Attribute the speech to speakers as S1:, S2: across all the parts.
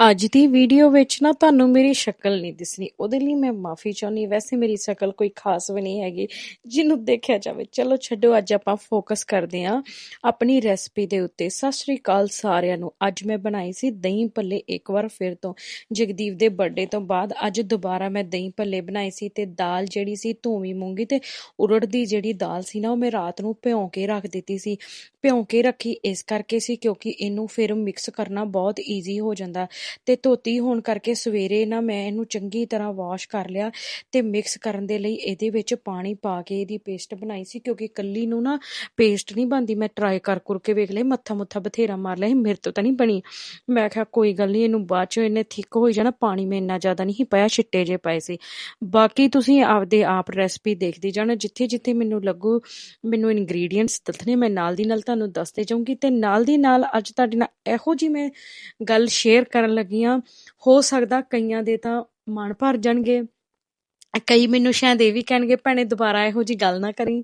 S1: ਅੱਜ ਦੀ ਵੀਡੀਓ ਵਿੱਚ ਨਾ ਤੁਹਾਨੂੰ ਮੇਰੀ ਸ਼ਕਲ ਨਹੀਂ ਦਿਸਣੀ। ਉਹਦੇ ਲਈ ਮੈਂ ਮਾਫੀ ਚਾਹੁੰਦੀ ਵੈਸੇ ਮੇਰੀ ਸ਼ਕਲ ਕੋਈ ਖਾਸ ਵੀ ਨਹੀਂ ਹੈਗੀ। ਜਿਹਨੂੰ ਦੇਖਿਆ ਜਾਵੇ, ਚਲੋ ਛੱਡੋ, ਅੱਜ ਆਪਾਂ ਫੋਕਸ ਕਰਦੇ ਹਾਂ ਆਪਣੀ ਰੈਸਪੀ ਦੇ ਉੱਤੇ। ਸਤਿ ਸ਼੍ਰੀ ਅਕਾਲ ਸਾਰਿਆਂ ਨੂੰ। ਅੱਜ ਮੈਂ ਬਣਾਈ ਸੀ ਦਹੀਂ ਭੱਲੇ ਇੱਕ ਵਾਰ ਫਿਰ ਤੋਂ। ਜਗਦੀਪ ਦੇ ਬਰਥਡੇ ਤੋਂ ਬਾਅਦ ਅੱਜ ਦੁਬਾਰਾ ਮੈਂ ਦਹੀਂ ਭੱਲੇ ਬਣਾਏ ਸੀ ਤੇ ਦਾਲ ਜਿਹੜੀ ਸੀ ਧੂਮੀ ਮੂੰਗੀ ਤੇ ਉਰੜਦੀ ਜਿਹੜੀ ਦਾਲ ਸੀ ਨਾ, ਉਹ ਮੈਂ ਰਾਤ ਨੂੰ ਭਿਉਂ ਕੇ ਰੱਖ ਦਿੱਤੀ ਸੀ। ਭਿਉਂ ਕੇ ਰੱਖੀ ਇਸ ਕਰਕੇ ਸੀ ਕਿਉਂਕਿ ਇਹਨੂੰ ਫਿਰ ਮਿਕਸ ਕਰਨਾ ਬਹੁਤ ਈਜ਼ੀ ਹੋ ਜਾਂਦਾ। ਤੇ ਧੋਤੀ ਹੋਣ ਕਰਕੇ ਸਵੇਰੇ ਨਾ ਮੈਂ ਇਹਨੂੰ ਚੰਗੀ ਤਰ੍ਹਾਂ ਵਾਸ਼ ਕਰ ਲਿਆ ਤੇ ਮਿਕਸ ਕਰਨ ਦੇ ਲਈ ਇਹਦੇ ਵਿੱਚ ਪਾਣੀ ਪਾ ਕੇ ਇਹਦੀ ਪੇਸਟ ਬਣਾਈ ਸੀ ਕਿਉਂਕਿ ਕੱਲੀ ਨੂੰ ਨਾ ਪੇਸਟ ਨਹੀਂ ਬਣਦੀ। ਮੈਂ ਟਰਾਈ ਕਰ ਕਰ ਕੇ ਵੇਖ ਲਈ ਮੱਥਾ ਮੁੱਥਾ ਬਥੇਰਾ ਮਾਰ ਲਿਆ ਮੇਰੇ ਤੋਂ ਤਾਂ ਨਹੀਂ ਬਣੀ। ਮੈਂ ਕਿਹਾ ਕੋਈ ਗੱਲ ਨਹੀਂ, ਇਹਨੂੰ ਬਾਅਦ ਚ ਇਹਨੇ ਥਿੱਕ ਹੋਈ ਜਾਣਾ, ਪਾਣੀ ਮੈਂ ਇੰਨਾ ਜ਼ਿਆਦਾ ਨਹੀਂ ਪਾਇਆ, ਛਿੱਟੇ ਜੇ ਪਏ ਸੀ। ਬਾਕੀ ਤੁਸੀਂ ਆਪਦੇ ਆਪ ਰੈਸਪੀ ਦੇਖਦੇ ਜਾਣਾ ਜਿੱਥੇ ਜਿੱਥੇ ਮੈਨੂੰ ਲੱਗੂ ਮੈਨੂੰ ਇਨਗਰੀਡੀਅੰਟਸ ਦੱਸਣੇ, ਮੈਂ ਨਾਲ ਦੀ ਨਾਲ ਤੁਹਾਨੂੰ ਦੱਸਦੇ ਜਾਊਂਗੀ ਤੇ ਨਾਲ ਦੀ ਨਾਲ ਅੱਜ ਤੁਹਾਡੇ ਨਾਲ ਇਹੋ ਜੀ ਮੈਂ ਗੱਲ ਸ਼ੇਅਰ ਕਰਨ ਲੱਗੀਆਂ ਹੋ ਸਕਦਾ ਕਈਆਂ ਦੇ ਤਾਂ ਮਨ ਭਰ ਜਾਣਗੇ। ਕਈ ਮੈਨੂੰ ਸ਼ਾਇਦ ਇਹ ਵੀ ਕਹਿਣਗੇ, ਭੈਣੇ ਦੁਬਾਰਾ ਇਹੋ ਜੀ ਗੱਲ ਨਾ ਕਰੀ,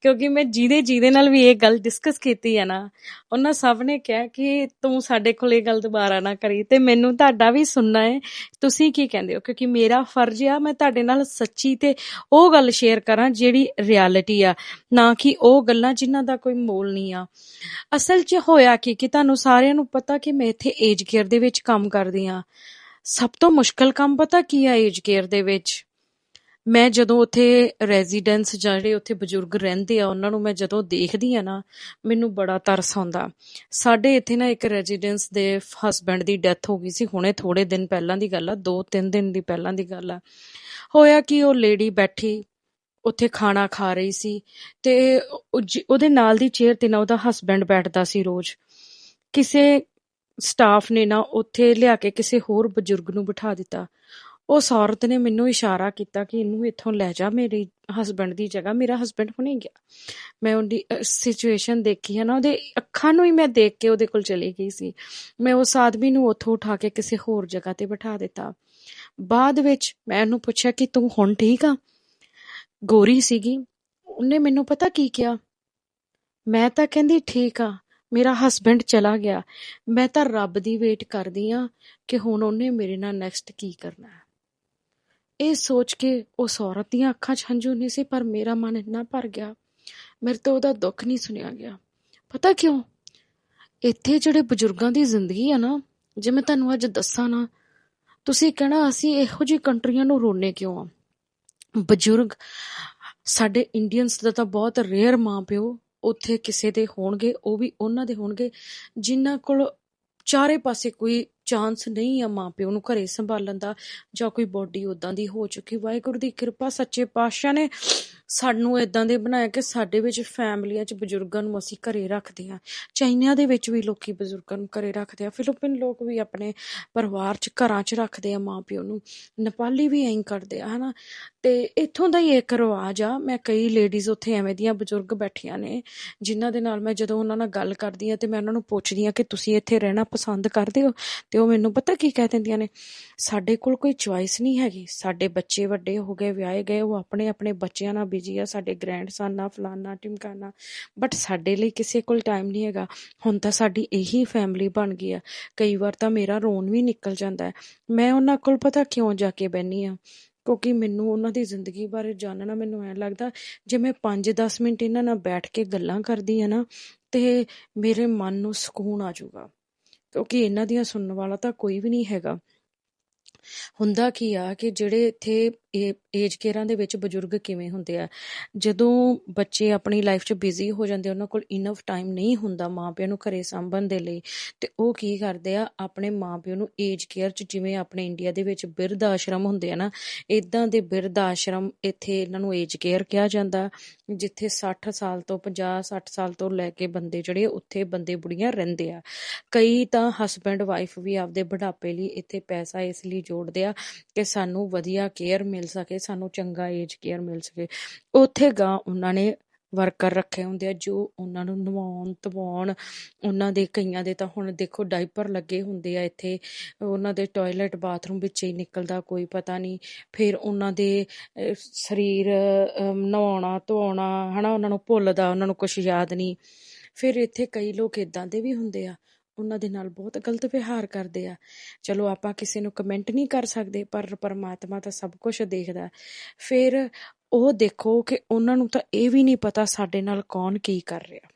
S1: ਕਿਉਂਕਿ ਮੈਂ ਜਿਹਦੇ ਜਿਹਦੇ ਨਾਲ ਵੀ ਇਹ ਗੱਲ ਡਿਸਕਸ ਕੀਤੀ ਹੈ ਨਾ, ਉਹਨਾਂ ਸਭ ਨੇ ਕਿਹਾ ਕਿ ਤੂੰ ਸਾਡੇ ਕੋਲ ਇਹ ਗੱਲ ਦੁਬਾਰਾ ਨਾ ਕਰੀ ਤੇ ਮੈਨੂੰ ਤੁਹਾਡਾ ਵੀ ਸੁਣਨਾ ਹੈ, ਤੁਸੀਂ ਕੀ ਕਹਿੰਦੇ ਹੋ? ਕਿਉਂਕਿ ਮੇਰਾ ਫਰਜ਼ ਆ, ਮੈਂ ਤੁਹਾਡੇ ਨਾਲ ਸੱਚੀ ਤੇ ਉਹ ਗੱਲ ਸ਼ੇਅਰ ਕਰਾਂ ਜਿਹੜੀ ਰਿਐਲਿਟੀ ਆ, ਨਾ ਕਿ ਉਹ ਗੱਲਾਂ ਜਿਨ੍ਹਾਂ ਦਾ ਕੋਈ ਮੋਲ ਨਹੀਂ ਆ। ਅਸਲ 'ਚ ਹੋਇਆ ਕਿ ਕਿ ਤੁਹਾਨੂੰ ਸਾਰਿਆਂ ਨੂੰ ਪਤਾ ਕਿ ਮੈਂ ਇੱਥੇ ਏਜ ਕੇਅਰ ਦੇ ਵਿੱਚ ਕੰਮ ਕਰਦੀ ਆ ਸਭ ਤੋਂ ਮੁਸ਼ਕਲ ਕੰਮ ਪਤਾ ਕੀ ਆ ਏਜ ਕੇਅਰ ਦੇ ਵਿੱਚ? ਮੈਂ ਜਦੋਂ ਉੱਥੇ ਰੈਜ਼ੀਡੈਂਸ ਜਿਹੜੇ ਉੱਥੇ ਬਜ਼ੁਰਗ ਰਹਿੰਦੇ ਆ, ਉਹਨਾਂ ਨੂੰ ਮੈਂ ਜਦੋਂ ਦੇਖਦੀ ਆ ਨਾ, ਮੈਨੂੰ ਬੜਾ ਤਰਸ ਆਉਂਦਾ। ਸਾਡੇ ਇੱਥੇ ਨਾ ਇੱਕ ਰੈਜ਼ੀਡੈਂਸ ਦੇ ਹਸਬੰਡ ਦੀ ਡੈਥ ਹੋ ਗਈ ਸੀ, ਹੁਣੇ ਥੋੜੇ ਦਿਨ ਪਹਿਲਾਂ ਦੀ ਗੱਲ ਆ 2-3 ਦਿਨ ਦੀ ਪਹਿਲਾਂ ਦੀ ਗੱਲ ਆ। ਹੋਇਆ ਕਿ, ਉਹ ਲੇਡੀ ਬੈਠੀ, ਉੱਥੇ ਖਾਣਾ ਖਾ ਰਹੀ ਸੀ ਤੇ ਉਹਦੇ ਨਾਲ ਦੀ ਚੇਅਰ ਤੇ ਨਾ ਉਹਦਾ ਹਸਬੰਡ ਬੈਠਦਾ ਸੀ ਰੋਜ਼। ਕਿਸੇ ਸਟਾਫ ਨੇ ਨਾ ਉੱਥੇ ਲਿਆ ਕੇ ਕਿਸੇ ਹੋਰ ਬਜ਼ੁਰਗ ਨੂੰ ਬਿਠਾ ਦਿੱਤਾ। ਉਸ ਔਰਤ ਨੇ ਮੈਨੂੰ ਇਸ਼ਾਰਾ ਕੀਤਾ ਕਿ ਇਹਨੂੰ ਇੱਥੋਂ ਲੈ ਜਾ, ਮੇਰੇ ਹਸਬੰਡ ਦੀ ਜਗ੍ਹਾ, ਮੇਰਾ ਹਸਬੰਡ ਹੁਣੇ ਗਿਆ। ਮੈਂ ਉਹਦੀ ਸਿਚੁਏਸ਼ਨ ਦੇਖੀ ਹੈ ਨਾ, ਉਹਦੇ ਅੱਖਾਂ ਨੂੰ ਹੀ ਮੈਂ ਦੇਖ ਕੇ ਉਹਦੇ ਕੋਲ ਚਲੀ ਗਈ ਸੀ। ਮੈਂ ਉਸ ਆਦਮੀ ਨੂੰ ਉੱਥੋਂ ਉਠਾ ਕੇ ਕਿਸੇ ਹੋਰ ਜਗ੍ਹਾ ਤੇ ਬਿਠਾ ਦਿੱਤਾ। ਬਾਅਦ ਵਿੱਚ ਮੈਂ ਉਹਨੂੰ ਪੁੱਛਿਆ ਕਿ ਤੂੰ ਹੁਣ ਠੀਕ ਆ? ਗੋਰੀ ਸੀਗੀ। ਉਹਨੇ ਮੈਨੂੰ ਪਤਾ ਕੀ ਕਿਹਾ? ਮੈਂ ਤਾਂ ਕਹਿੰਦੀ ਠੀਕ ਆ, ਮੇਰਾ ਹਸਬੰਡ ਚਲਾ ਗਿਆ। ਮੈਂ ਤਾਂ ਰੱਬ ਦੀ ਵੇਟ ਕਰਦੀ ਆ ਕਿ ਹੁਣ ਉਹਨੇ ਮੇਰੇ ਨਾਲ ਨੈਕਸਟ ਕੀ ਕਰਨਾ ਹੈ। ਇਹ ਸੋਚ ਕੇ ਉਸ ਔਰਤ ਦੀਆਂ ਅੱਖਾਂ 'ਚ ਹੰਝੂ ਨਹੀਂ ਸੀ, ਪਰ ਮੇਰਾ ਮਨ ਇੰਨਾ ਭਰ ਗਿਆ, ਮੇਰੇ ਤੋਂ ਉਹਦਾ ਦੁੱਖ ਨਹੀਂ ਸੁਣਿਆ ਗਿਆ। ਪਤਾ ਕਿਉਂ? ਇੱਥੇ ਜਿਹੜੇ ਬਜ਼ੁਰਗਾਂ ਦੀ ਜ਼ਿੰਦਗੀ ਆ ਨਾ, ਜੇ ਮੈਂ ਤੁਹਾਨੂੰ ਅੱਜ ਦੱਸਾਂ ਨਾ, ਤੁਸੀਂ ਕਹਿਣਾ ਅਸੀਂ ਇਹੋ ਜਿਹੀ ਕੰਟਰੀਆਂ ਨੂੰ ਰੋਣੇ ਕਿਉਂ ਆ? ਬਜ਼ੁਰਗ, ਸਾਡੇ ਇੰਡੀਅਨਸ ਦਾ ਤਾਂ ਬਹੁਤ ਰੇਅਰ ਮਾਂ ਪਿਓ ਉੱਥੇ ਕਿਸੇ ਦੇ ਹੋਣਗੇ, ਉਹ ਵੀ ਉਹਨਾਂ ਦੇ ਹੋਣਗੇ, ਜਿਨ੍ਹਾਂ ਕੋਲ ਚਾਰੇ ਪਾਸੇ ਕੋਈ ਚਾਂਸ ਨਹੀਂ ਆ ਮਾਪਿਓ ਨੂੰ ਘਰੇ ਸੰਭਾਲਣ ਦਾ ਜਾਂ ਕੋਈ ਬੋਡੀ ਉਦਾਂ ਦੀ ਹੋ ਚੁੱਕੀ। ਵਾਹਿਗੁਰੂ ਦੀ ਕਿਰਪਾ, ਸੱਚੇ ਪਾਤਸ਼ਾਹ ਨੇ ਸਾਨੂੰ ਇਦਾਂ ਦੇ ਬਣਾਇਆ ਕਿ ਸਾਡੇ ਵਿੱਚ ਫੈਮਲੀਆਂ 'ਚ ਬਜ਼ੁਰਗਾਂ ਨੂੰ ਅਸੀਂ ਘਰੇ ਰੱਖਦੇ ਆ ਚਾਈਨਾ ਦੇ ਵਿੱਚ ਵੀ ਲੋਕੀ ਬਜ਼ੁਰਗਾਂ ਨੂੰ ਘਰੇ ਰੱਖਦੇ ਆ। ਫਿਲੀਪੀਨ ਲੋਕ ਵੀ ਆਪਣੇ ਪਰਿਵਾਰ 'ਚ ਘਰਾਂ 'ਚ ਰੱਖਦੇ ਆ ਮਾਪਿਓ ਨੂੰ। ਨੇਪਾਲੀ ਵੀ ਐਂ ਕਰਦੇ ਆ, ਹਨਾ? ਤੇ ਇੱਥੋਂ ਦਾ ਹੀ ਇੱਕ ਰਿਵਾਜ ਆ। ਮੈਂ ਕਈ ਲੇਡੀਜ਼ ਉੱਥੇ ਐਵੇਂ ਦੀਆਂ ਬਜ਼ੁਰਗ ਬੈਠੀਆਂ ਨੇ, ਜਿਨ੍ਹਾਂ ਦੇ ਨਾਲ ਮੈਂ ਜਦੋਂ ਉਹਨਾਂ ਨਾਲ ਗੱਲ ਕਰਦੀ ਆ ਤੇ ਮੈਂ ਉਹਨਾਂ ਨੂੰ ਪੁੱਛਦੀ ਆ ਕਿ ਤੁਸੀਂ ਇੱਥੇ ਰਹਿਣਾ ਪਸੰਦ ਕਰਦੇ ਹੋ? ਤੇ ਉਹ ਮੈਨੂੰ ਪਤਾ ਕੀ ਕਹਿ ਦਿੰਦੀਆਂ ਨੇ? ਸਾਡੇ ਕੋਲ ਕੋਈ ਚੁਆਇਸ ਨਹੀਂ ਹੈਗੀ। ਸਾਡੇ ਬੱਚੇ ਵੱਡੇ ਹੋ ਗਏ, ਵਿਆਹੇ ਗਏ, ਉਹ ਆਪਣੇ ਆਪਣੇ ਬੱਚਿਆਂ ਨਾਲ ਬਿਜ਼ੀ ਆ। ਸਾਡੇ ਗ੍ਰੈਂਡਸਨ ਨਾਲ ਫਲਾਨਾ ਟਿਮਕਾਨਾ ਬਟ ਸਾਡੇ ਲਈ ਕਿਸੇ ਕੋਲ ਟਾਈਮ ਨਹੀਂ ਹੈਗਾ। ਹੁਣ ਤਾਂ ਸਾਡੀ ਇਹੀ ਫੈਮਿਲੀ ਬਣ ਗਈ ਆ। ਕਈ ਵਾਰ ਤਾਂ ਮੇਰਾ ਰੋਣ ਵੀ ਨਿਕਲ ਜਾਂਦਾ ਹੈ। ਮੈਂ ਉਹਨਾਂ ਕੋਲ ਪਤਾ ਕਿਉਂ ਜਾ ਕੇ ਬੈਣੀ ਆ? ਕਿਉਂਕਿ ਮੈਨੂੰ ਉਹਨਾਂ ਦੀ ਜ਼ਿੰਦਗੀ ਬਾਰੇ ਜਾਣਨਾ ਮੈਨੂੰ ਐਂ ਲੱਗਦਾ, ਜੇ ਮੈਂ ਪੰਜ ਦਸ ਮਿੰਟ ਇਹਨਾਂ ਨਾਲ ਬੈਠ ਕੇ ਗੱਲਾਂ ਕਰਦੀ ਆ ਨਾ, ਤੇ ਮੇਰੇ ਮਨ ਨੂੰ ਸਕੂਨ ਆ ਜਾਊਗਾ। ਕਿਉਂਕਿ ਇਹਨਾਂ ਦੀਆਂ ਸੁਣਨ ਵਾਲਾ ਤਾਂ ਕੋਈ ਵੀ ਨਹੀਂ ਹੈਗਾ। ਹੁੰਦਾ ਕੀ ਆ ਕਿ ਜਿਹੜੇ ਇੱਥੇ ਏਜ ਕੇਅਰਾਂ ਦੇ ਵਿੱਚ ਬਜ਼ੁਰਗ ਕਿਵੇਂ ਹੁੰਦੇ ਆ? ਜਦੋਂ ਬੱਚੇ ਆਪਣੀ ਲਾਈਫ 'ਚ ਬਿਜ਼ੀ ਹੋ ਜਾਂਦੇ ਉਹਨਾਂ ਕੋਲ ਇਨਫ ਟਾਈਮ ਨਹੀਂ ਹੁੰਦਾ ਮਾਪਿਆਂ ਨੂੰ ਘਰੇ ਸੰਭਣ ਦੇ ਲਈ, ਤੇ ਉਹ ਕੀ ਕਰਦੇ ਆ? ਆਪਣੇ ਮਾਪਿਆਂ ਨੂੰ ਏਜ ਕੇਅਰ 'ਚ ਜਿਵੇਂ ਆਪਣੇ ਇੰਡੀਆ ਦੇ ਵਿੱਚ ਬਿਰਧ ਆਸ਼ਰਮ ਹੁੰਦੇ ਆ ਨਾ ਇਦਾਂ ਦੇ ਬਿਰਧ ਆਸ਼ਰਮ ਇੱਥੇ ਇਹਨਾਂ ਨੂੰ ਏਜ ਕੇਅਰ ਕਿਹਾ ਜਾਂਦਾ, ਜਿੱਥੇ 60 ਸਾਲ ਤੋਂ 50 60 ਸਾਲ ਤੋਂ ਲੈ ਕੇ ਬੰਦੇ ਜਿਹੜੇ ਉੱਥੇ ਬੰਦੇ ਬੁੜੀਆਂ ਰਹਿੰਦੇ ਆ। ਕਈ ਤਾਂ ਹਸਬੰਡ ਵਾਈਫ ਵੀ ਆਪਦੇ ਬੁਢਾਪੇ ਲਈ ਇੱਥੇ ਪੈਸਾ ਇਸ ਲਈ ਜੋੜਦੇ ਆ ਕਿ ਸਾਨੂੰ ਵਧੀਆ ਕੇਅਰ ਮਿਲ ਸਕੇ, ਸਾਨੂੰ ਚੰਗਾ ਏਜ ਕੇਅਰ ਮਿਲ ਸਕੇ। ਉੱਥੇ ਗਾਂ ਉਹਨਾਂ ਨੇ ਵਰਕਰ ਰੱਖੇ ਹੁੰਦੇ ਆ, ਜੋ ਉਹਨਾਂ ਨੂੰ ਨਵਾਉਣ ਤਵਾਉਣ ਉਹਨਾਂ ਦੇ ਕਈਆਂ ਦੇ ਤਾਂ ਹੁਣ ਦੇਖੋ ਡਾਈਪਰ ਲੱਗੇ ਹੁੰਦੇ ਆ ਇੱਥੇ, ਉਹਨਾਂ ਦੇ ਟਾਇਲਟ ਬਾਥਰੂਮ ਵਿੱਚ ਹੀ ਨਿਕਲਦਾ, ਕੋਈ ਪਤਾ ਨਹੀਂ। ਫਿਰ ਉਹਨਾਂ ਦੇ ਸਰੀਰ ਨਵਾਉਣਾ, ਧਵਾਉਣਾ, ਹਨਾ, ਉਹਨਾਂ ਨੂੰ ਭੁੱਲਦਾ, ਉਹਨਾਂ ਨੂੰ ਕੁਝ ਯਾਦ ਨਹੀਂ। ਫਿਰ ਇੱਥੇ ਕਈ ਲੋਕ ਇਦਾਂ ਦੇ ਵੀ ਹੁੰਦੇ ਆ। ਉਹਨਾਂ ਦੇ ਨਾਲ ਬਹੁਤ ਗਲਤ ਵਿਹਾਰ ਕਰਦੇ ਆ। ਚਲੋ ਆਪਾਂ ਕਿਸੇ ਨੂੰ ਕਮੈਂਟ ਨਹੀਂ ਕਰ ਸਕਦੇ, ਪਰ ਪਰਮਾਤਮਾ ਤਾਂ ਸਭ ਕੁਝ ਦੇਖਦਾ। ਫਿਰ ਉਹ ਦੇਖੋ ਕਿ ਉਹਨਾਂ ਨੂੰ ਤਾਂ ਇਹ ਵੀ ਨਹੀਂ ਪਤਾ ਸਾਡੇ ਨਾਲ ਕੌਣ ਕੀ ਕਰ ਰਿਹਾ।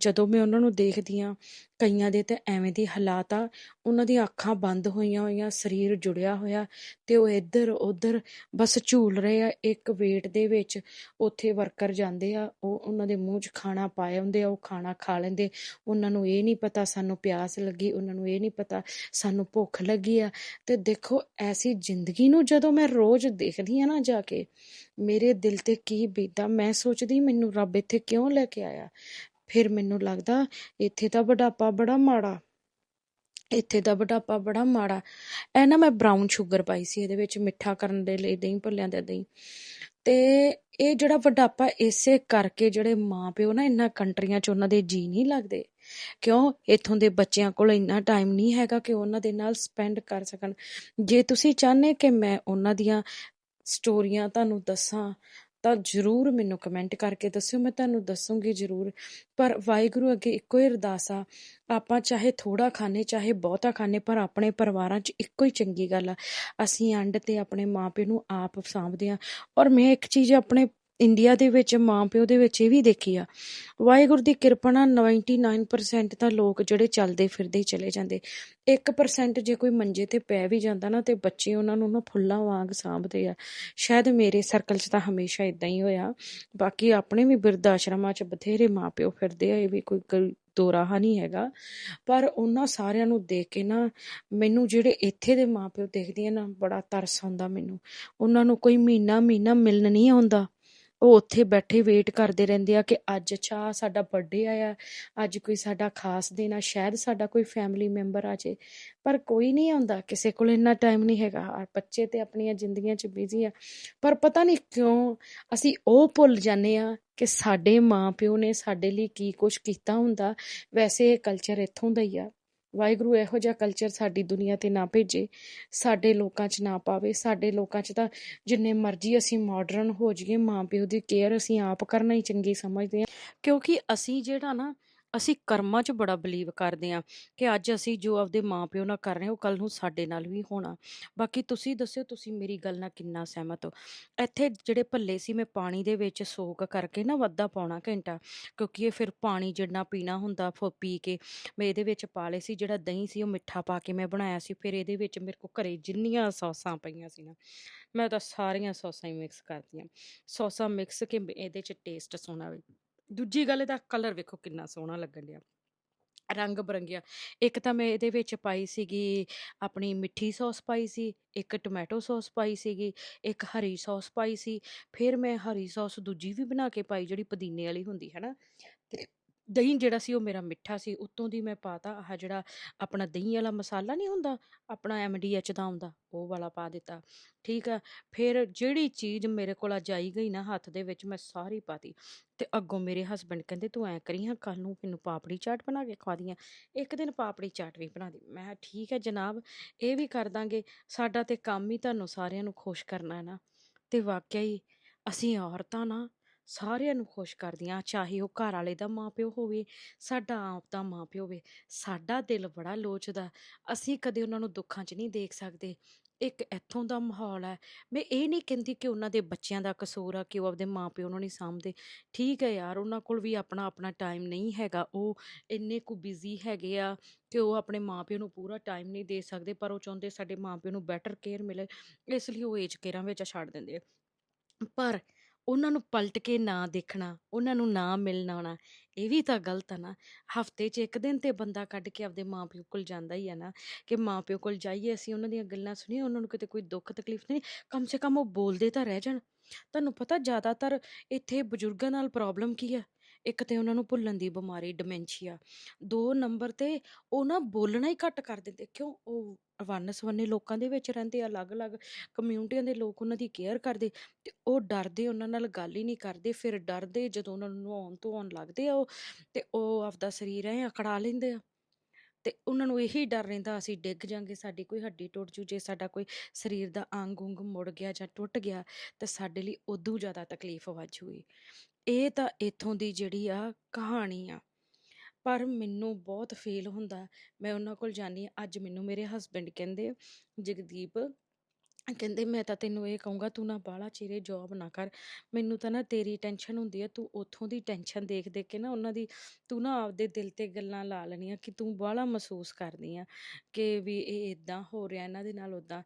S1: ਜਦੋਂ ਮੈਂ ਉਹਨਾਂ ਨੂੰ ਦੇਖਦੀ ਹਾਂ, ਕਈਆਂ ਦੇ ਤਾਂ ਐਵੇਂ ਦੇ ਹਾਲਾਤ ਆ, ਉਹਨਾਂ ਦੀਆਂ ਅੱਖਾਂ ਬੰਦ ਹੋਈਆਂ ਹੋਈਆਂ, ਸਰੀਰ ਜੁੜਿਆ ਹੋਇਆ ਤੇ ਉਹ ਇੱਧਰ ਉੱਧਰ ਬਸ ਝੂਲ ਰਹੇ ਆ, ਇੱਕ ਵੇਟ ਦੇ ਵਿੱਚ ਉੱਥੇ ਵਰਕਰ ਜਾਂਦੇ ਆ, ਉਹ ਉਹਨਾਂ ਦੇ ਮੂੰਹ 'ਚ ਖਾਣਾ ਪਾਏ ਹੁੰਦੇ ਆ, ਉਹ ਖਾਣਾ ਖਾ ਲੈਂਦੇ, ਉਹਨਾਂ ਨੂੰ ਇਹ ਨਹੀਂ ਪਤਾ ਸਾਨੂੰ ਪਿਆਸ ਲੱਗੀ, ਉਹਨਾਂ ਨੂੰ ਇਹ ਨਹੀਂ ਪਤਾ ਸਾਨੂੰ ਭੁੱਖ ਲੱਗੀ ਆ, ਤੇ ਦੇਖੋ ਐਸੀ ਜ਼ਿੰਦਗੀ ਨੂੰ ਜਦੋਂ ਮੈਂ ਰੋਜ਼ ਦੇਖਦੀ ਆ ਨਾ ਜਾ ਕੇ, ਮੇਰੇ ਦਿਲ ਤੇ ਕੀ ਬੀਤਦਾ, ਮੈਂ ਸੋਚਦੀ ਮੈਨੂੰ ਰੱਬ ਇੱਥੇ ਕਿਉਂ ਲੈ ਕੇ ਆਇਆ? ਫਿਰ ਮੈਨੂੰ ਲੱਗਦਾ ਇੱਥੇ ਤਾਂ ਬੁਢਾਪਾ ਬੜਾ ਮਾੜਾ, ਇੱਥੇ ਦਾ ਬੁਢਾਪਾ ਬੜਾ ਮਾੜਾ। ਇਹ ਨਾ ਮੈਂ ਬਰਾਊਨ ਸ਼ੂਗਰ ਪਾਈ ਸੀ, ਇਹਦੇ ਵਿੱਚ ਮਿੱਠਾ ਕਰਨ ਦੇ ਲਈ, ਦਹੀਂ ਭੱਲਿਆਂ ਦੇ ਦਹੀਂ। ਤੇ ਇਹ ਜਿਹੜਾ ਬੁਢਾਪਾ ਇਸੇ ਕਰਕੇ ਜਿਹੜੇ ਮਾਂ ਪਿਓ ਨਾ ਇੰਨਾ ਕੰਟਰੀਆਂ 'ਚ ਉਹਨਾਂ ਦੇ ਜੀ ਨਹੀਂ ਲੱਗਦੇ। ਕਿਉਂ? ਇੱਥੋਂ ਦੇ ਬੱਚਿਆਂ ਕੋਲ ਇੰਨਾ ਟਾਈਮ ਨਹੀਂ ਹੈਗਾ ਕਿ ਉਹਨਾਂ ਦੇ ਨਾਲ ਸਪੈਂਡ ਕਰ ਸਕਣ। ਜੇ ਤੁਸੀਂ ਚਾਹੁੰਦੇ ਕਿ ਮੈਂ ਉਹਨਾਂ ਦੀਆਂ ਸਟੋਰੀਆਂ ਤੁਹਾਨੂੰ ਦੱਸਾਂ ਤਾਂ ਜ਼ਰੂਰ ਮੈਨੂੰ ਕਮੈਂਟ ਕਰਕੇ ਦੱਸਿਓ, ਮੈਂ ਤੁਹਾਨੂੰ ਦੱਸੂਗੀ ਜ਼ਰੂਰ। ਪਰ ਵਾਹਿਗੁਰੂ ਅੱਗੇ ਇੱਕੋ ਹੀ ਅਰਦਾਸ ਆ, ਆਪਾਂ ਚਾਹੇ ਥੋੜਾ ਖਾਣੇ ਚਾਹੇ ਬਹੁਤਾ ਖਾਣੇ ਪਰ ਆਪਣੇ ਪਰਿਵਾਰਾਂ 'ਚ ਇੱਕੋ ਹੀ ਚੰਗੀ ਗੱਲ ਆ। ਅਸੀਂ ਐਂਡ ਤੇ ਆਪਣੇ ਮਾਪੇ ਨੂੰ ਆਪ ਸਾਂਭਦੇ ਆ ਔਰ ਮੈਂ ਇੱਕ ਚੀਜ਼ ਆਪਣੇ ਇੰਡੀਆ ਦੇ ਵਿੱਚ ਮਾਂ ਪਿਓ ਦੇ ਵਿੱਚ ਇਹ ਵੀ ਦੇਖੀ ਆ ਵਾਹਿਗੁਰੂ ਦੀ ਕਿਰਪਾ ਨਾਲ 99% ਤਾਂ ਲੋਕ ਜਿਹੜੇ ਚੱਲਦੇ ਫਿਰਦੇ ਹੀ ਚਲੇ ਜਾਂਦੇ 1% ਜੇ ਕੋਈ ਮੰਜੇ ਤੇ ਪੈ ਵੀ ਜਾਂਦਾ ਨਾ ਤੇ ਬੱਚੇ ਉਹਨਾਂ ਨੂੰ ਨਾ ਫੁੱਲਾਂ ਵਾਂਗ ਸਾਂਭਦੇ ਆ ਸ਼ਾਇਦ ਮੇਰੇ ਸਰਕਲ 'ਚ ਤਾਂ ਹਮੇਸ਼ਾ ਇਦਾਂ ਹੀ ਹੋਇਆ ਬਾਕੀ ਆਪਣੇ ਵੀ ਬਿਰਧ ਆਸ਼ਰਮਾਂ 'ਚ ਬਥੇਰੇ ਮਾਂ ਪਿਓ ਫਿਰਦੇ ਆ ਇਹ ਵੀ ਕੋਈ ਕੋਈ ਦੋ ਰਾਹ ਨਹੀਂ ਹੈਗਾ ਪਰ ਉਹਨਾਂ ਸਾਰਿਆਂ ਨੂੰ ਦੇਖ ਕੇ ਨਾ ਮੈਨੂੰ ਜਿਹੜੇ ਇੱਥੇ ਦੇ ਮਾਂ ਪਿਓ ਦੇਖਦੀ ਆ ਨਾ ਬੜਾ ਤਰਸ ਆਉਂਦਾ ਮੈਨੂੰ ਉਹਨਾਂ ਨੂੰ ਕੋਈ ਮਹੀਨਾ ਮਹੀਨਾ ਮਿਲਣ ਨਹੀਂ ਆਉਂਦਾ ਉਹ ਉੱਥੇ ਬੈਠੇ ਵੇਟ ਕਰਦੇ ਰਹਿੰਦੇ ਆ ਕਿ ਅੱਜ ਅੱਛਾ ਸਾਡਾ ਬਰਥਡੇ ਆਇਆ, ਅੱਜ ਕੋਈ ਸਾਡਾ ਖਾਸ ਦਿਨ ਆ, ਸ਼ਾਇਦ ਸਾਡਾ ਕੋਈ ਫੈਮਿਲੀ ਮੈਂਬਰ ਆ ਜੇ। ਪਰ ਕੋਈ ਨਹੀਂ ਆਉਂਦਾ, ਕਿਸੇ ਕੋਲ ਇੰਨਾ ਟਾਈਮ ਨਹੀਂ ਹੈਗਾ। ਆਹ ਬੱਚੇ ਤੇ ਆਪਣੀਆਂ ਜ਼ਿੰਦਗੀਆਂ 'ਚ ਬਿਜ਼ੀ ਆ। ਪਰ ਪਤਾ ਨਹੀਂ ਕਿਉਂ ਅਸੀਂ ਉਹ ਭੁੱਲ ਜਾਂਦੇ ਆ ਕਿ ਸਾਡੇ ਮਾਂ ਪਿਓ ਨੇ ਸਾਡੇ ਲਈ ਕੀ ਕੁਝ ਕੀਤਾ ਹੁੰਦਾ। ਵੈਸੇ ਇਹ ਕਲਚਰ ਇੱਥੋਂ ਦਾ ਹੀ ਆ। ਵਾਹਿਗੁਰੂ ਇਹੋ ਜਿਹਾ ਕਲਚਰ ਸਾਡੀ ਦੁਨੀਆ ਤੇ ਨਾ ਭੇਜੇ, ਸਾਡੇ ਲੋਕਾਂ 'ਚ ਨਾ ਪਾਵੇ, ਸਾਡੇ ਲੋਕਾਂ 'ਚ ਤਾਂ ਜਿੰਨੇ ਮਰਜ਼ੀ ਅਸੀਂ ਮਾਡਰਨ ਹੋ ਜਾਈਏ, ਮਾਂ ਪਿਓ ਦੀ ਕੇਅਰ ਅਸੀਂ ਆਪ ਕਰਨਾ ਹੀ ਚੰਗੀ ਸਮਝਦੇ ਹਾਂ। ਕਿਉਂਕਿ ਅਸੀਂ ਜਿਹੜਾ ਨਾ ਅਸੀਂ ਕਰਮਾਂ 'ਚ ਬੜਾ ਬਿਲੀਵ ਕਰਦੇ ਹਾਂ ਕਿ ਅੱਜ ਅਸੀਂ ਜੋ ਆਪਦੇ ਮਾਂ ਪਿਓ ਨਾਲ ਕਰ ਰਹੇ ਹਾਂ, ਉਹ ਕੱਲ ਨੂੰ ਸਾਡੇ ਨਾਲ ਵੀ ਹੋਣਾ। ਬਾਕੀ ਤੁਸੀਂ ਦੱਸਿਓ, ਤੁਸੀਂ ਮੇਰੀ ਗੱਲ ਨਾਲ ਕਿੰਨਾ ਸਹਿਮਤ ਹੋ? ਇੱਥੇ ਜਿਹੜੇ ਭੱਲੇ ਸੀ, ਮੈਂ ਪਾਣੀ ਦੇ ਵਿੱਚ ਸੋਕ ਕਰਕੇ ਨਾ ਵੱਧਾ ਪਾਉਣਾ ਘੰਟਾ, ਕਿਉਂਕਿ ਇਹ ਫਿਰ ਪਾਣੀ ਜਿੰਨਾ ਪੀਣਾ ਹੁੰਦਾ ਫੋ, ਪੀ ਕੇ ਮੈਂ ਇਹਦੇ ਵਿੱਚ ਪਾ ਲਏ ਸੀ, ਜਿਹੜਾ ਦਹੀਂ ਸੀ, ਉਹ ਮਿੱਠਾ ਪਾ ਕੇ ਮੈਂ ਬਣਾਇਆ ਸੀ। ਫਿਰ ਇਹਦੇ ਵਿੱਚ ਮੇਰੇ ਕੋ ਘਰੇ ਜਿੰਨੀਆਂ ਸੌਸਾਂ ਪਈਆਂ ਸੀ ਨਾ, ਮੈਂ ਤਾਂ ਸਾਰੀਆਂ ਸੌਸਾਂ ਹੀ ਮਿਕਸ ਕਰਤੀਆਂ। ਸੌਸਾਂ ਮਿਕਸ ਕੇ ਇਹਦੇ 'ਚ ਟੇਸਟ ਸੋਹਣਾ ਹੋਵੇ ਦੂਜੀ ਗੱਲ ਇਹਦਾ ਕਲਰ ਵੇਖੋ ਕਿੰਨਾ ਸੋਹਣਾ ਲੱਗਣ ਡਿਆ। ਰੰਗ ਬਰੰਗਿਆ, ਇੱਕ ਤਾਂ ਮੈਂ ਇਹਦੇ ਵਿੱਚ ਪਾਈ ਸੀਗੀ ਆਪਣੀ ਮਿੱਠੀ ਸੌਸ ਪਾਈ ਸੀ, ਇੱਕ ਟੋਮੈਟੋ ਸੌਸ ਪਾਈ ਸੀਗੀ, ਇੱਕ ਹਰੀ ਸੌਸ ਪਾਈ ਸੀ, ਫਿਰ ਮੈਂ ਹਰੀ ਸੌਸ ਦੂਜੀ ਵੀ ਬਣਾ ਕੇ ਪਾਈ ਜਿਹੜੀ ਪੁਦੀਨੇ ਵਾਲੀ ਹੁੰਦੀ ਹੈ ਨਾ। ਤੇ ਦਹੀਂ ਜਿਹੜਾ ਸੀ ਉਹ ਮੇਰਾ ਮਿੱਠਾ ਸੀ, ਉੱਤੋਂ ਦੀ ਮੈਂ ਪਾਤਾ ਆਹ ਜਿਹੜਾ ਆਪਣਾ ਦਹੀਂ ਵਾਲਾ ਮਸਾਲਾ ਨਹੀਂ ਹੁੰਦਾ, ਆਪਣਾ ਐਮਡੀਐਚ ਦਾ ਆਉਂਦਾ, ਉਹ ਵਾਲਾ ਪਾ ਦਿੱਤਾ। ਠੀਕ ਆ, ਫਿਰ ਜਿਹੜੀ ਚੀਜ਼ ਮੇਰੇ ਕੋਲ ਅੱਜ ਆਈ ਗਈ ਨਾ ਹੱਥ ਦੇ ਵਿੱਚ, ਮੈਂ ਸਾਰੀ ਪਾਤੀ ਤੇ। ਅੱਗੋਂ ਮੇਰੇ ਹਸਬੰਡ ਕਹਿੰਦੇ, ਤੂੰ ਐ ਕਰੀ ਹਾਂ ਕੱਲ ਨੂੰ ਮੈਨੂੰ ਪਾਪੜੀ ਚਾਟ ਬਣਾ ਕੇ ਖਵਾ ਦੀਆਂ। ਇੱਕ ਦਿਨ ਪਾਪੜੀ ਚਾਟ ਵੀ ਬਣਾ ਦੀ ਮੈਂ ਠੀਕ ਹੈ ਜਨਾਬ, ਇਹ ਵੀ ਕਰ ਦਾਂਗੇ। ਸਾਡਾ ਤੇ ਕੰਮ ਹੀ ਤੁਹਾਨੂੰ ਸਾਰਿਆਂ ਨੂੰ ਖੁਸ਼ ਕਰਨਾ ਹੈ ਨਾ। ਤੇ ਵਾਕਿਆ ਹੀ ਅਸੀਂ ਔਰਤਾਂ ਨਾ ਸਾਰਿਆਂ ਨੂੰ ਖੁਸ਼ ਕਰਦੀਆਂ, ਚਾਹੇ ਉਹ ਘਰ ਵਾਲੇ ਦਾ ਮਾਪਿਓ ਹੋਵੇ, ਸਾਡਾ ਆਪ ਦਾ ਮਾਪਿਓ ਹੋਵੇ। ਸਾਡਾ ਦਿਲ ਬੜਾ ਲੋਚਦਾ। ਅਸੀਂ ਕਦੇ ਉਹਨਾਂ ਨੂੰ ਦੁੱਖਾਂ 'ਚ ਨਹੀਂ ਦੇਖ ਸਕਦੇ। ਇੱਕ ਇੱਥੋਂ ਦਾ ਮਾਹੌਲ ਹੈ। ਮੈਂ ਇਹ ਨਹੀਂ ਕਹਿੰਦੀ ਕਿ ਉਹਨਾਂ ਦੇ ਬੱਚਿਆਂ ਦਾ ਕਸੂਰ ਆ, ਕਿ ਉਹ ਆਪਦੇ ਮਾਪਿਓ ਨੂੰ ਨਹੀਂ ਸਾਂਭਦੇ। ਠੀਕ ਹੈ ਯਾਰ, ਉਹਨਾਂ ਕੋਲ ਵੀ ਆਪਣਾ ਆਪਣਾ ਟਾਈਮ ਨਹੀਂ ਹੈਗਾ। ਉਹ ਇੰਨੇ ਕੁ ਬਿਜ਼ੀ ਹੈਗੇ ਆ ਕਿ ਉਹ ਆਪਣੇ ਮਾਪਿਓ ਨੂੰ ਪੂਰਾ ਟਾਈਮ ਨਹੀਂ ਦੇ ਸਕਦੇ, ਪਰ ਉਹ ਚਾਹੁੰਦੇ ਸਾਡੇ ਮਾਪਿਓ ਨੂੰ ਬੈਟਰ ਕੇਅਰ ਮਿਲੇ। ਇਸ ਲਈ ਉਹ ਏਜ ਕੇਅਰਾਂ ਵਿੱਚ ਛੱਡ ਦਿੰਦੇ ਪਰ ਉਹਨਾਂ ਨੂੰ ਪਲਟ ਕੇ ਨਾ ਦੇਖਣਾ, ਉਹਨਾਂ ਨੂੰ ਨਾ ਮਿਲਣਾ ਆਉਣਾ, ਇਹ ਵੀ ਤਾਂ ਗਲਤ ਆ ਨਾ। ਹਫ਼ਤੇ 'ਚ ਇੱਕ ਦਿਨ ਤੇ ਬੰਦਾ ਕੱਢ ਕੇ ਆਪਦੇ ਮਾਪਿਓ ਕੋਲ ਜਾਂਦਾ ਹੀ ਆ ਨਾ ਕਿ ਮਾਪਿਓ ਕੋਲ ਜਾਈਏ ਅਸੀਂ, ਉਹਨਾਂ ਦੀਆਂ ਗੱਲਾਂ ਸੁਣੀਏ, ਉਹਨਾਂ ਨੂੰ ਕਿਤੇ ਕੋਈ ਦੁੱਖ ਤਕਲੀਫ ਨਹੀਂ, ਕਮ ਸੇ ਕਮ ਉਹ ਬੋਲਦੇ ਤਾਂ ਰਹਿ ਜਾਣ। ਤੁਹਾਨੂੰ ਪਤਾ ਜ਼ਿਆਦਾਤਰ ਇੱਥੇ ਬਜ਼ੁਰਗਾਂ ਨਾਲ ਪ੍ਰੋਬਲਮ ਕੀ ਆ? ਇੱਕ ਤੇ ਉਹਨਾਂ ਨੂੰ ਭੁੱਲਣ ਦੀ ਬਿਮਾਰੀ ਡਿਮੈਂਸ਼ੀਆ ਦੋ ਨੰਬਰ ਤੇ ਉਹ ਨਾ ਬੋਲਣਾ ਹੀ ਘੱਟ ਕਰ ਦਿੰਦੇ, ਕਿਉਂ? ਉਹ ਵੰਨ-ਸਵੰਨੇ ਲੋਕਾਂ ਦੇ ਵਿੱਚ ਰਹਿੰਦੇ ਆ, ਅਲੱਗ-ਅਲੱਗ ਕਮਿਊਨਿਟੀਆਂ ਦੇ ਲੋਕ ਉਹਨਾਂ ਦੀ ਕੇਅਰ ਕਰਦੇ ਤੇ ਉਹ ਡਰਦੇ, ਉਹਨਾਂ ਨਾਲ ਗੱਲ ਹੀ ਨਹੀਂ ਕਰਦੇ, ਫਿਰ ਡਰਦੇ ਜਦੋਂ ਉਹਨਾਂ ਨੂੰ ਨਹਾਉਣ ਧੋਣ ਲੱਗਦੇ ਆ ਉਹ ਤੇ ਉਹ ਆਪਦਾ ਸਰੀਰ ਐ ਅਕੜਾ ਲੈਂਦੇ ਆ ਤੇ ਉਹਨਾਂ ਨੂੰ ਇਹੀ ਡਰ ਰਹਿੰਦਾ, ਅਸੀਂ ਡਿੱਗ ਜਾਾਂਗੇ, ਸਾਡੀ ਕੋਈ ਹੱਡੀ ਟੁੱਟ ਜੂ, ਜੇ ਸਾਡਾ ਕੋਈ ਸਰੀਰ ਦਾ ਅੰਗ ਉਂਗ ਮੁੜ ਗਿਆ ਜਾਂ ਟੁੱਟ ਗਿਆ, ਤਾਂ ਸਾਡੇ ਲਈ ਉਦੋਂ ਜ਼ਿਆਦਾ ਤਕਲੀਫ ਵੱਜੂਗੀ ਇਹ ਤਾਂ ਇੱਥੋਂ ਦੀ ਜਿਹੜੀ ਆ ਕਹਾਣੀ ਆ। ਪਰ ਮੈਨੂੰ ਬਹੁਤ ਫੀਲ ਹੁੰਦਾ, ਮੈਂ ਉਹਨਾਂ ਕੋਲ ਜਾਂਦੀ ਹਾਂ। ਅੱਜ ਮੈਨੂੰ ਮੇਰੇ ਹਸਬੈਂਡ ਕਹਿੰਦੇ ਜਗਦੀਪ, ਕਹਿੰਦੇ ਮੈਂ ਤਾਂ ਤੈਨੂੰ ਇਹ ਕਹੂੰਗਾ, ਤੂੰ ਨਾ ਬਾਹਲਾ ਚਿਰੇ ਜੋਬ ਨਾ ਕਰ। ਮੈਨੂੰ ਤਾਂ ਨਾ ਤੇਰੀ ਟੈਨਸ਼ਨ ਹੁੰਦੀ ਹੈ ਤੂੰ ਉੱਥੋਂ ਦੀ ਟੈਨਸ਼ਨ ਦੇਖ ਦੇਖ ਕੇ ਨਾ ਉਹਨਾਂ ਦੀ, ਤੂੰ ਨਾ ਆਪਦੇ ਦਿਲ ਤੇ ਗੱਲਾਂ ਲਾ ਲੈਣੀਆਂ ਕਿ ਤੂੰ ਬਾਹਲਾ ਮਹਿਸੂਸ ਕਰਦੀ ਆ ਕਿ ਵੀ ਇਹ ਇਦਾਂ ਹੋ ਰਿਹਾ, ਇਹਨਾਂ ਦੇ ਨਾਲ ਉਦਾਂ